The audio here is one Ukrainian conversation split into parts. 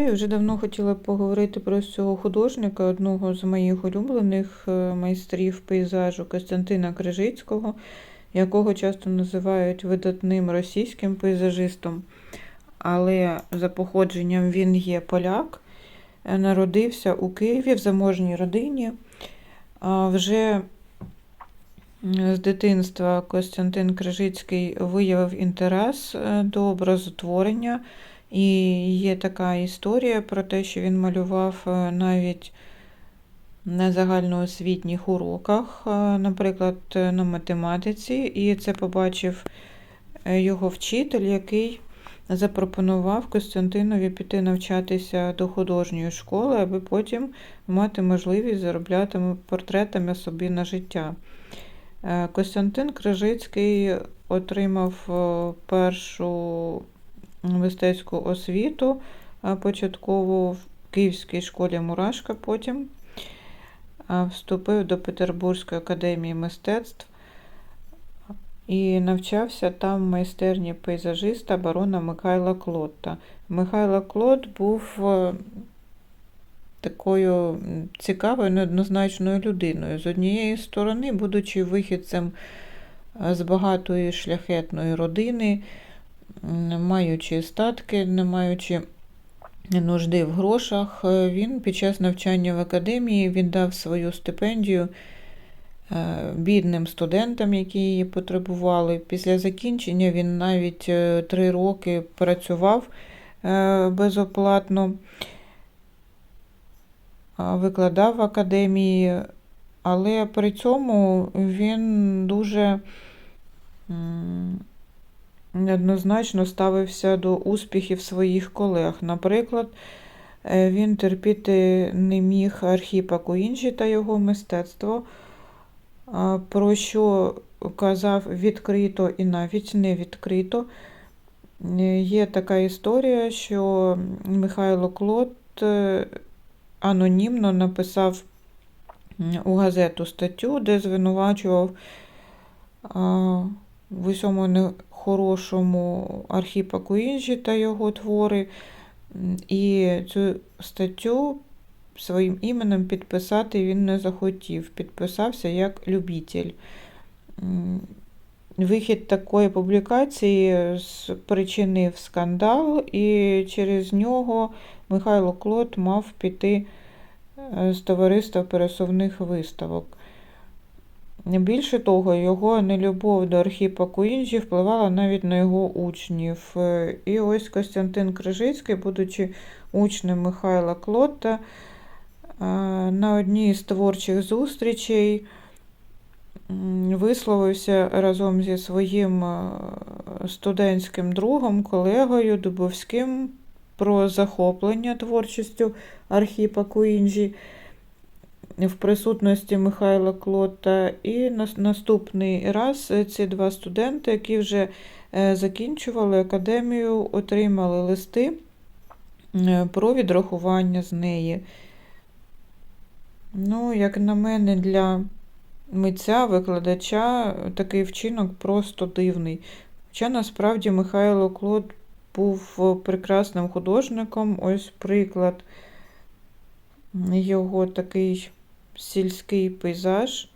Я вже давно хотіла поговорити про цього художника, одного з моїх улюблених е, майстрів пейзажу Костянтина Крижицького, якого часто називають видатним російським пейзажистом. Але за походженням він є поляк, е, народився у Києві в заможній родині. Вже з дитинства Костянтин Крижицький виявив інтерес е, до образотворення. І є така історія про те, що він малював е, навіть на загальноосвітніх уроках, е, наприклад, е, на математиці, і це побачив його вчитель, який запропонував Костянтинові піти навчатися до художньої школи, аби потім мати можливість заробляти портретами собі на життя. Костянтин Крижицький отримав першу мистецьку освіту початкову в Київській школі Мурашка, потім вступив до Петербурзької академії мистецтв і навчався там в майстерні пейзажиста барона Михайла Клотта. Михайло Клод був е, такою цікавою, неоднозначною людиною. З однієї сторони, будучи вихідцем з багатої шляхетної родини, маючи статки, не маючи нужди в грошах, е, він під час навчання в академії віддав свою стипендію е, бідним студентам, які її потребували. Після закінчення він навіть е, три роки працював безоплатно, викладав в академії, але при цьому він дуже неоднозначно ставився до успіхів своїх колег. Наприклад, е, він терпіти не міг Архіпа Куінджі та його мистецтво, про що казав відкрито і навіть не відкрито. Е, є така історія, що Михайло Клод е, анонімно написав у газету статтю, де звинувачував в усьому хорошому Архіпа Куінджі та його твори. І цю статтю своїм іменем підписати він не захотів. Підписався як любитель. Вихід такої публікації спричинив скандал, і через нього Михайло Клод мав піти е, з товариства пересувних виставок. Більше того, його нелюбов до Архіпа Куінджі впливала навіть на його учнів. Е, і ось Костянтин Крижицький, будучи учнем Михайла Клотта, е, на одній з творчих зустрічей висловився разом зі своїм е, студентським другом, колегою Дубовським про захоплення творчістю Архіпа Куінджі в присутності Михайла Клота. І наступний раз ці два студенти, які вже е, закінчували академію, отримали листи е, про відрахування з неї. Ну, як на мене, для митця, викладача такий вчинок просто дивний. Хоча насправді Михайло Клод був прекрасним художником, ось приклад його такий сільський пейзаж,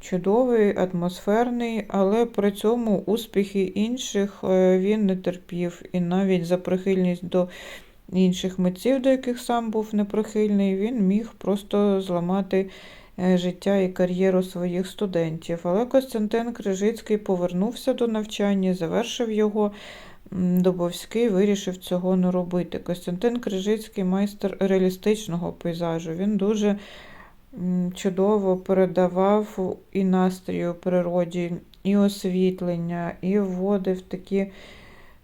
чудовий, атмосферний, але при цьому успіхи інших е, він не терпів. І навіть за прихильність до інших митців, до яких сам був неприхильний, він міг просто зламати е, життя і кар'єру своїх студентів. Але Костянтин Крижицький повернувся до навчання, завершив його. Дубовський вирішив цього не робити. Костянтин Крижицький майстер реалістичного пейзажу. Він дуже чудово передавав і настрій у природі, і освітлення, і вводив такі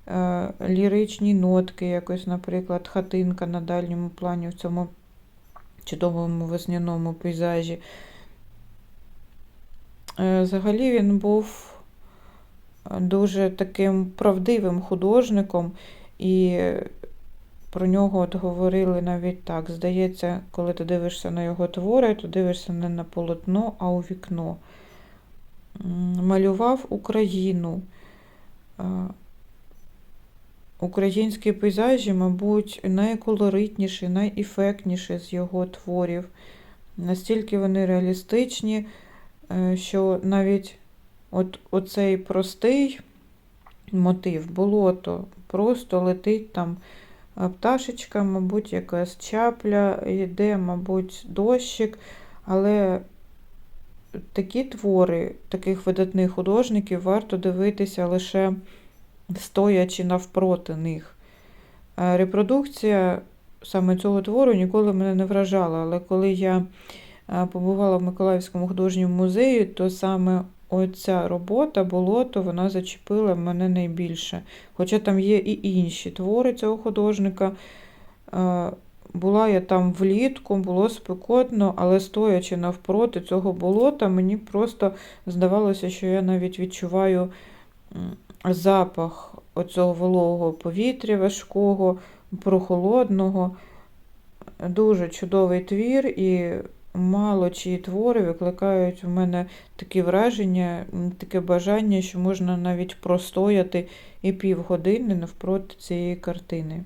е, ліричні нотки, якось, наприклад, хатинка на дальньому плані в цьому чудовому весняному пейзажі. Е, взагалі він був дуже таким правдивим художником, і про нього от говорили навіть так. Здається, коли ти дивишся на його твори, то дивишся не на полотно, а у вікно. Малював Україну. українські пейзажі, мабуть, найколоритніші, найефектніші з його творів. Настільки вони реалістичні, е, що навіть от оцей простий мотив, болото, просто летить там пташечка, мабуть, якась чапля, йде, мабуть, дощик, але такі твори таких видатних художників варто дивитися лише стоячи навпроти них. Е, Репродукція саме цього твору ніколи мене не вражала, але коли я е, побувала в Миколаївському художньому музеї, то саме оця робота, болото, вона зачепила мене найбільше. Хоча там є і інші твори цього художника. Е, Була я там влітку, було спекотно, але стоячи навпроти цього болота, мені просто здавалося, що я навіть відчуваю запах оцього вологого повітря важкого, прохолодного. Дуже чудовий твір, і мало чиї твори викликають у мене такі враження, таке бажання, що можна навіть простояти і півгодини навпроти цієї картини.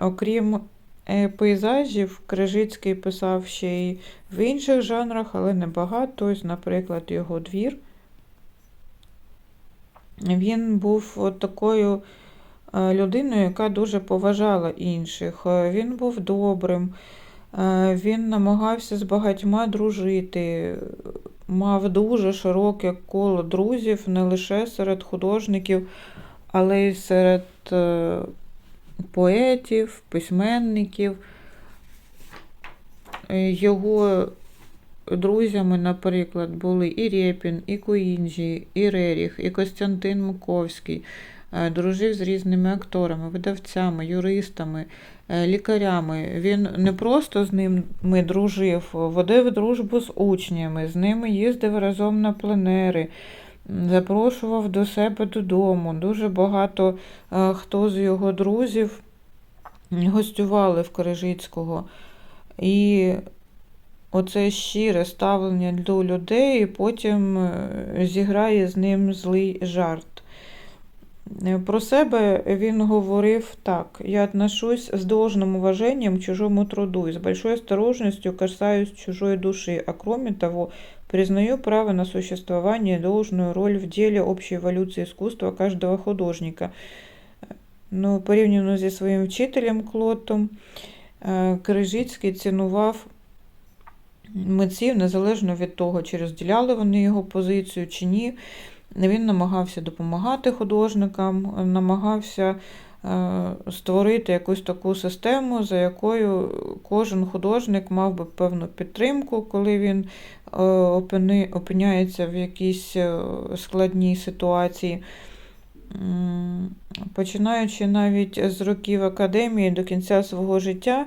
Окрім е, пейзажів, Крижицький писав ще й в інших жанрах, але небагато. Ось, наприклад, його двір. Він був такою е, людиною, яка дуже поважала інших. Е, Він був добрим, він намагався з багатьма дружити, мав дуже широке коло друзів не лише серед художників, але й серед е, поетів, письменників. Е, Його друзями, наприклад, були і Рєпін, і Куінджі, і Реріх, і Костянтин Муковський. Е, Дружив з різними акторами, видавцями, юристами, е, лікарями. Він не просто з ними дружив, водив дружбу з учнями, з ними їздив разом на пленери, запрошував до себе додому. Дуже багато е, хто з його друзів гостювали в Корижицького. І оце щире ставлення до людей, потім е, зіграє з ним злий жарт. Е, Про себе він говорив так: я отношусь с должным уважением к чужому труду и с большой осторожностью касаюсь чужой души, а кроме того, признаю право на существование и должную роль в деле общей эволюции искусства каждого художника. Ну, порівняно зі своїм вчителем Клотом, е, Крижицький цінував митців незалежно від того, чи розділяли вони його позицію чи ні. Він намагався допомагати художникам, намагався е, створити якусь таку систему, за якою кожен художник мав би певну підтримку, коли він е, опиняється в якійсь е, складній ситуації. Починаючи навіть з років академії до кінця свого життя,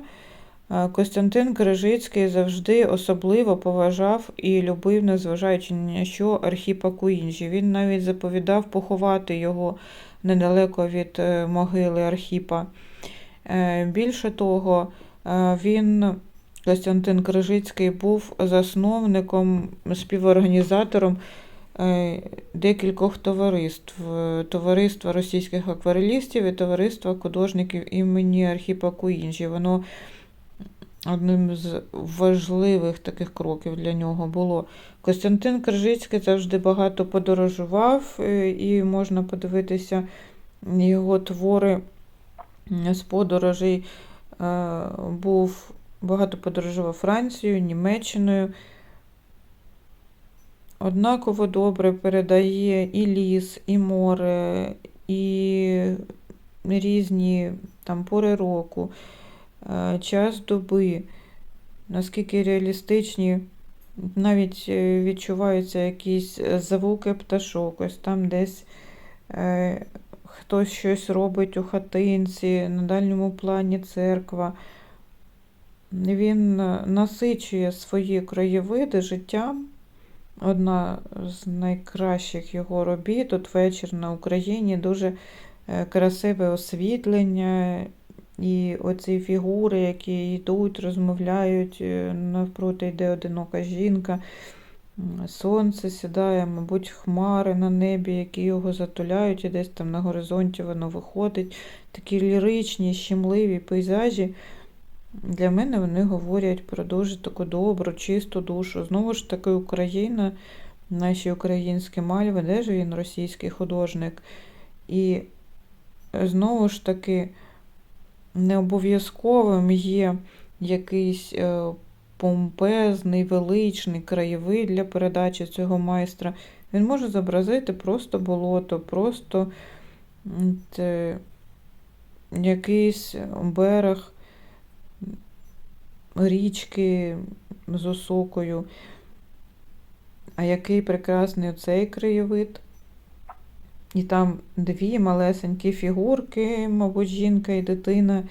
Костянтин Крижицький завжди особливо поважав і любив, незважаючи на що, Архіпа Куінджі. Він навіть заповідав поховати його недалеко від е, могили Архіпа. Е, Більше того, е, він, Костянтин Крижицький, був засновником, співорганізатором декількох товариств: Товариства російських акварелістів і Товариства художників імені Архіпа Куінджі. Воно одним з важливих таких кроків для нього було. Костянтин Крижицький завжди багато подорожував, е, і можна подивитися його твори з подорожей. Е, Був багато подорожував Францією, Німеччиною. Однаково добре передає і ліс, і море, і різні там пори року, час доби, наскільки реалістичні, навіть е, відчуваються якісь е, звуки пташок, ось там десь е, хтось щось робить у хатинці, на дальньому плані церква. Він е, насичує свої краєвиди життям. Одна з найкращих його робіт, от вечір на Україні, дуже е, красиве освітлення, і оці фігури, які йдуть, розмовляють, е, навпроти йде одинока жінка. Сонце сідає, мабуть, хмари на небі, які його затуляють, і десь там на горизонті воно виходить. Такі ліричні, щемливі пейзажі. Для мене вони говорять про дуже таку добру, чисту душу. Знову ж таки, Україна, наші українські мальви, де ж він російський художник. І знову ж таки, не обов'язковим є якийсь е, помпезний, величний краєвид для передачі цього майстра. Він може зобразити просто болото, просто те, якийсь берег річки з осокою. А який прекрасний оцей краєвид. І там дві малесенькі фігурки, мабуть, жінка і дитина,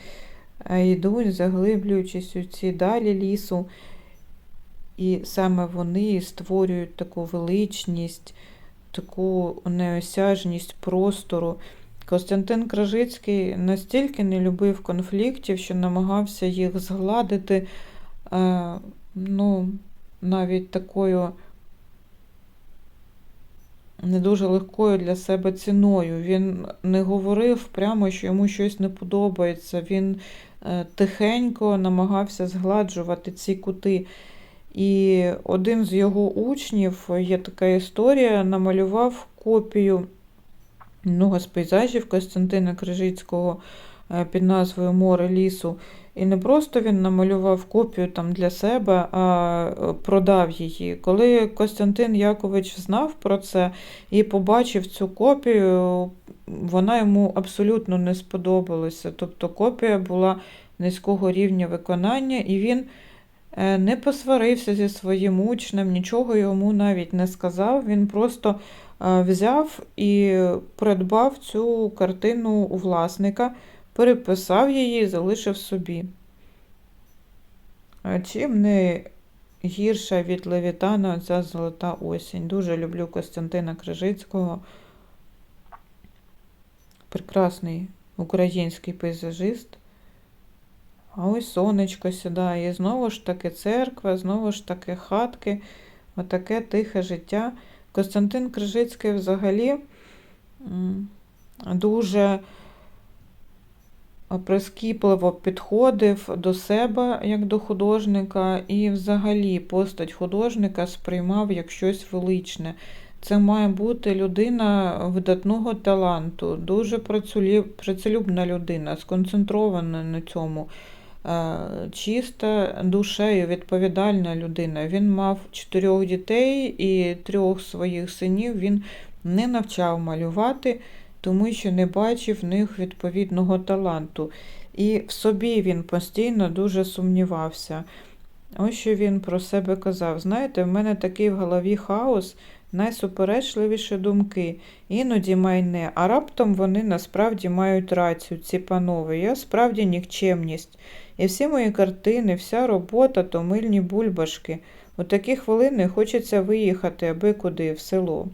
йдуть, заглиблюючись у ці далі лісу. І саме вони створюють таку величність, таку неосяжність простору. Костянтин Кражицький настільки не любив конфліктів, що намагався їх згладити, е, ну, навіть такою не дуже легкою для себе ціною. Він не говорив прямо, що йому щось не подобається. Він е, тихенько намагався згладжувати ці кути. І один з його учнів, є така історія, намалював копію много з пейзажів Костянтина Крижицького е, під назвою Море лісу. І не просто він намалював копію там для себе, а е, продав її. Коли Костянтин Якович знав про це і побачив цю копію, вона йому абсолютно не сподобалася. Тобто копія була низького рівня виконання, і він е, не посварився зі своїм учнем, нічого йому навіть не сказав. Він просто е, взяв і придбав цю картину у власника переписав її і залишив собі. А Чим не гірша від Левітана ця золота осінь. Дуже люблю Костянтина Крижицького. Прекрасний український пейзажист. А ось сонечко сідає. І знову ж таки церква, знову ж таки хатки, отаке тихе життя. Костянтин Крижицький взагалі дуже прискіпливо підходив до себе як до художника, і взагалі постать художника сприймав як щось величне. Це має бути людина видатного таланту, дуже працелюбна людина, сконцентрована на цьому, е, чиста душею, відповідальна людина. Він мав чотирьох дітей і трьох своїх синів він не навчав малювати тому що не бачив в них відповідного таланту. І в собі він постійно дуже сумнівався. Ось що він про себе казав. Знаєте, в мене такий в голові хаос, найсуперечливіші думки, іноді майне, а раптом вони насправді мають рацію, ці панове. Я справді нікчемність. І всі мої картини, вся робота то мильні бульбашки. У такі хвилини хочеться виїхати аби куди, в село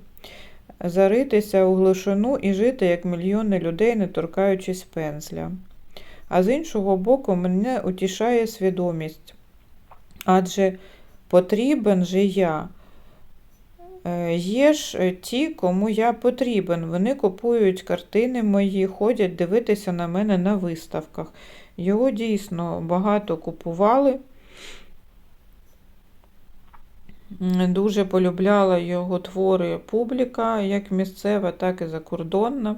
заритися у глушину і жити, як мільйони людей, не торкаючись пензля. А з іншого боку, мене утішає свідомість. Адже потрібен же я. Е, є ж ті, кому я потрібен. Вони купують картини мої, ходять дивитися на мене на виставках. Його дійсно багато купували. Дуже полюбляла його твори публіка, як місцева, так і закордонна.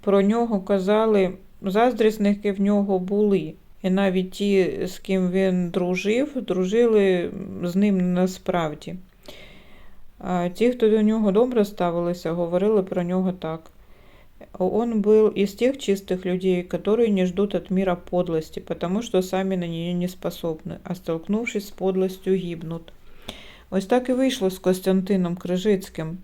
Про нього казали, заздрісники в нього були. І навіть ті, з ким він дружив, дружили з ним насправді. Ті, хто до нього добре ставилися, говорили про нього так. Он был из тех чистых людей, которые не ждут от мира подлости, потому что сами на нее не способны, а столкнувшись з подлостю, гибнуть. Ось так і вийшло з Костянтином Крижицьким.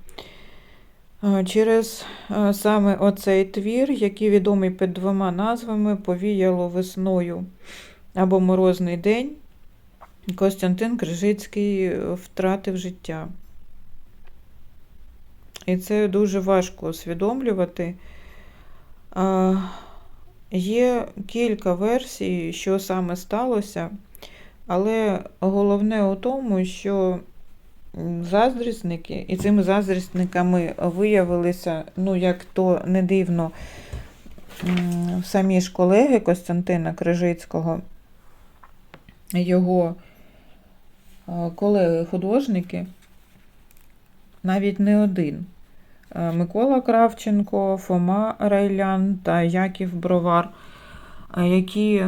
Через саме оцей твір, який відомий під двома назвами, повіяло весною або Морозний день, Костянтин Крижицький втратив життя. І це дуже важко усвідомлювати. Є кілька версій, що саме сталося, але головне у тому, що заздрісники, і цими заздрісниками виявилися, ну як то не дивно, самі ж колеги Костянтина Крижицького, його колеги-художники, навіть не один. Е, Микола Кравченко, Фома Райлян та Яків Бровар, е, які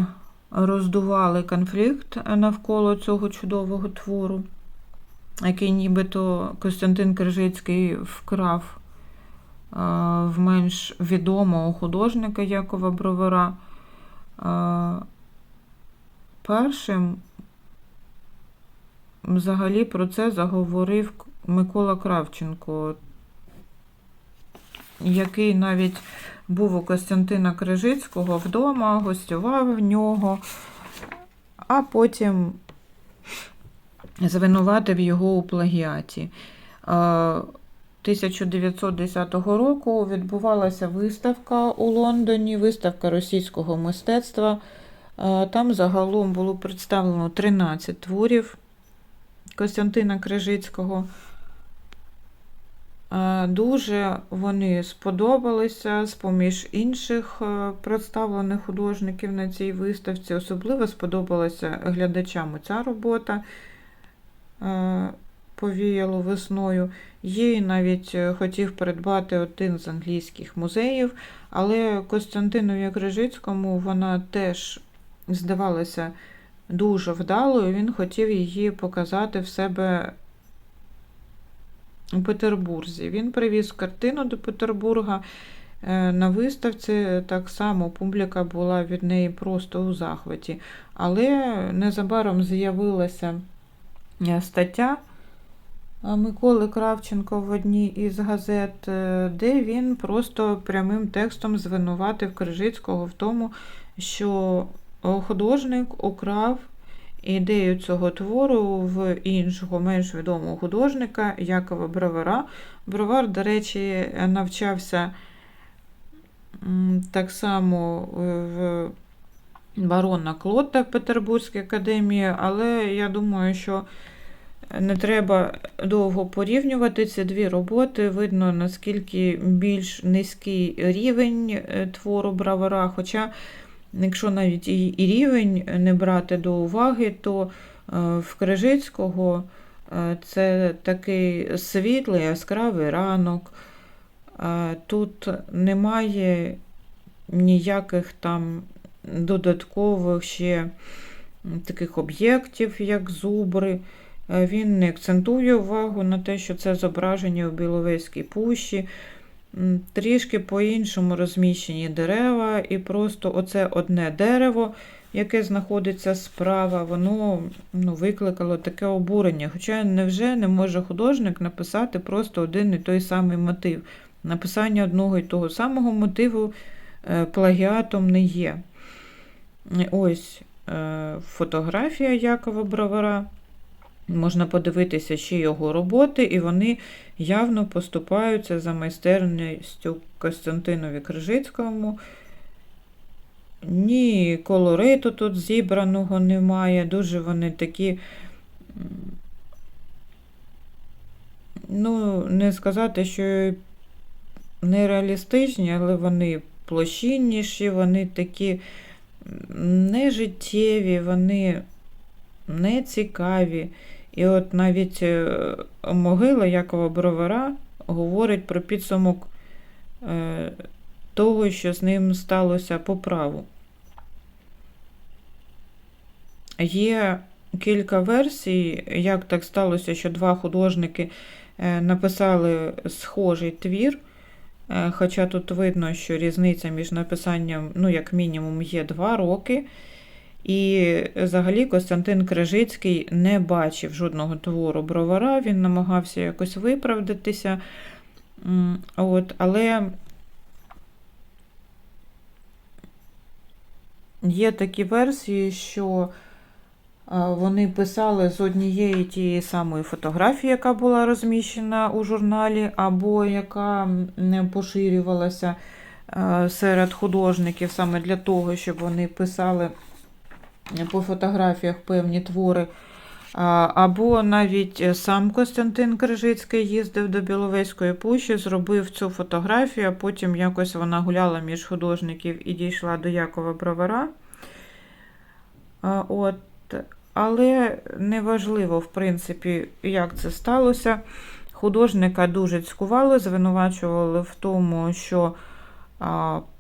роздували конфлікт навколо цього чудового твору, який нібито Костянтин Крижицький вкрав е, в менш відомого художника Якова Бровара. Першим взагалі про це заговорив Микола Кравченко, який навіть був у Костянтина Крижицького вдома, гостював в нього, а потім звинуватив його у плагіаті. Е, 1910 року відбувалася виставка у Лондоні, виставка російського мистецтва. Там загалом було представлено 13 творів Костянтина Крижицького. Е, Дуже вони сподобалися з-поміж інших е, представлених художників на цій виставці. Особливо сподобалася глядачам ця робота е, повіяло весною. Її навіть хотів придбати один з англійських музеїв, але Костянтинові Крижицькому вона теж здавалася дуже вдалою. Він хотів її показати в себе у Петербурзі. Він привіз картину до Петербурга. Е, На виставці так само публіка була від неї просто у захваті. Але незабаром з'явилася е, стаття е, Миколи Кравченко в одній із газет, де він просто прямим текстом звинуватив Крижицького в тому, що художник украв ідею цього твору в іншого менш відомого художника Якова Бровара. Бровар, до речі, навчався так само е, в барона Клота в Петербурзькій академії, але я думаю, що не треба довго порівнювати ці дві роботи. Видно, наскільки більш низький рівень е, твору Бравара. Хоча, якщо навіть і і рівень не брати до уваги, то е, в Крижицького е, це такий світлий, яскравий ранок. Е, Тут немає ніяких там додаткових ще таких об'єктів, як зубри. Він не акцентує увагу на те, що це зображення у Біловезькій пущі. Трішки по-іншому розміщені дерева, і просто оце одне дерево, яке знаходиться справа, воно ну, викликало таке обурення. Хоча невже не може художник написати просто один і той самий мотив. Написання одного і того самого мотиву е, плагіатом не є. Ось е, фотографія Якова Бровара. Можна подивитися ще його роботи, і вони явно поступаються за майстерністю Костянтинові Крижицькому. Ні, колориту тут зібраного немає. Дуже вони такі, ну, не сказати, що нереалістичні, але вони площинніші, вони такі нежиттєві, вони нецікаві. І от навіть е, могила Якова Бровара говорить про підсумок е, того, що з ним сталося по праву. Є кілька версій, як так сталося, що два художники е, написали схожий твір. Хоча тут видно, що різниця між написанням, ну, як мінімум, є два роки. І взагалі Костянтин Крижицький не бачив жодного твору бровара, він намагався якось виправдатися. От, але є такі версії, що вони писали з однієї тієї самої фотографії, яка була розміщена у журналі, або яка не поширювалася серед художників саме для того, щоб вони писали по фотографіях певні твори. Або навіть е, сам Костянтин Крижицький їздив до Біловезької пущі, зробив цю фотографію, а потім якось вона гуляла між художників і дійшла до Якова Бровара. От. Але неважливо, в принципі, як це сталося. Художника дуже цькували, звинувачували в тому, що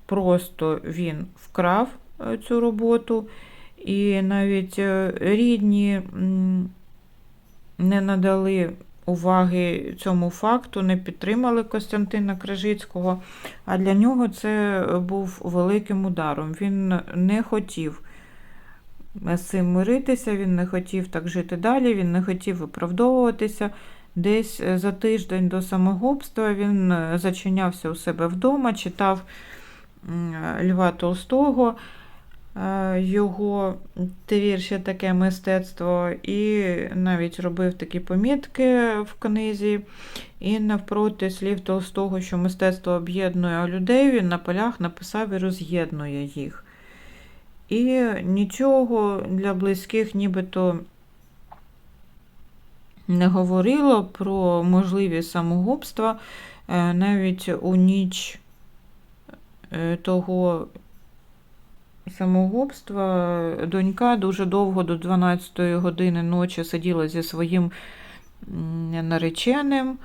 просто він вкрав е, цю роботу, і навіть е, рідні не надали уваги цьому факту, не підтримали Костянтина Крижицького, а для нього це був великим ударом. Він не хотів з цим миритися, він не хотів так жити далі, він не хотів виправдовуватися. Десь е, за тиждень до самогубства він е, зачинявся у себе вдома, читав Льва Толстого, е, його твір таке мистецтво, і навіть робив такі помітки в книзі. І навпроти слів Толстого, що мистецтво об'єднує людей, він на полях написав і роз'єднує їх. І нічого для близьких нібито не говорило про можливість самогубства. Е, Навіть у ніч е, того самогубства донька дуже довго до 12 години ночі сиділа зі своїм нареченим.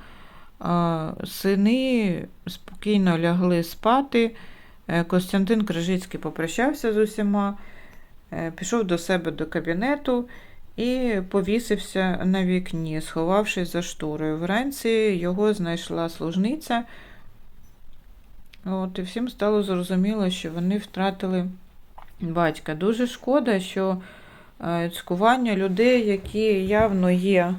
Сини спокійно лягли спати. Е, Костянтин Крижицький попрощався з усіма, е, пішов до себе до кабінету і повісився на вікні, сховавшись за шторою. Вранці його знайшла служниця. От, і всім стало зрозуміло, що вони втратили батька. Дуже шкода, що е, цькування людей, які явно є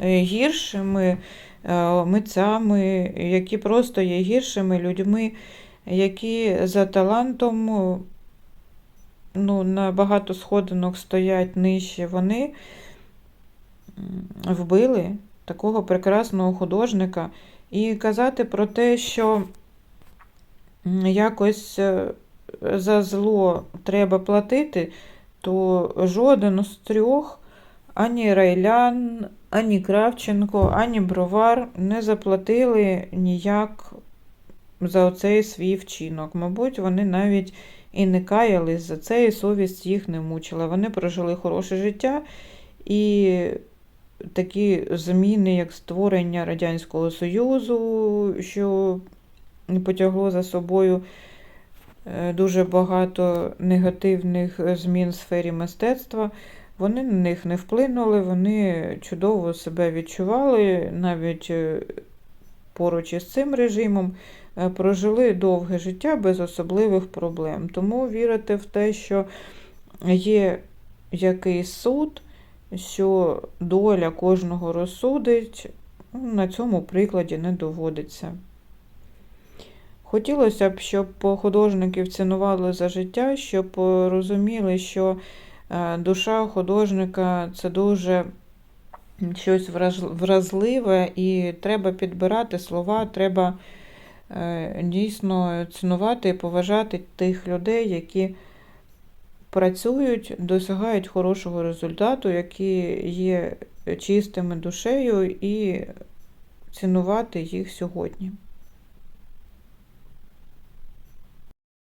е, гіршими е, митцями, які просто є гіршими людьми, які за талантом ну, на багато сходинок стоять нижче, вони вбили такого прекрасного художника. І казати про те, що якось за зло треба платити, то жоден з трьох, ані Райлян, ані Кравченко, ані Бровар не заплатили ніяк за оцей свій вчинок. Мабуть, вони навіть і не каялись за це, і совість їх не мучила. Вони прожили хороше життя і такі зміни, як створення Радянського Союзу, що потягло за собою дуже багато негативних змін в сфері мистецтва. Вони на них не вплинули, вони чудово себе відчували навіть е, поруч із цим режимом. Е, прожили довге життя без особливих проблем. Тому вірити в те, що є якийсь суд, що доля кожного розсудить, ну, на цьому прикладі не доводиться. Хотілося б, щоб художників цінували за життя, щоб розуміли, що е, душа художника це дуже щось вразливе, і треба підбирати слова, треба Е, дійсно цінувати і поважати тих людей, які працюють, досягають хорошого результату, які є чистими душею, і цінувати їх сьогодні.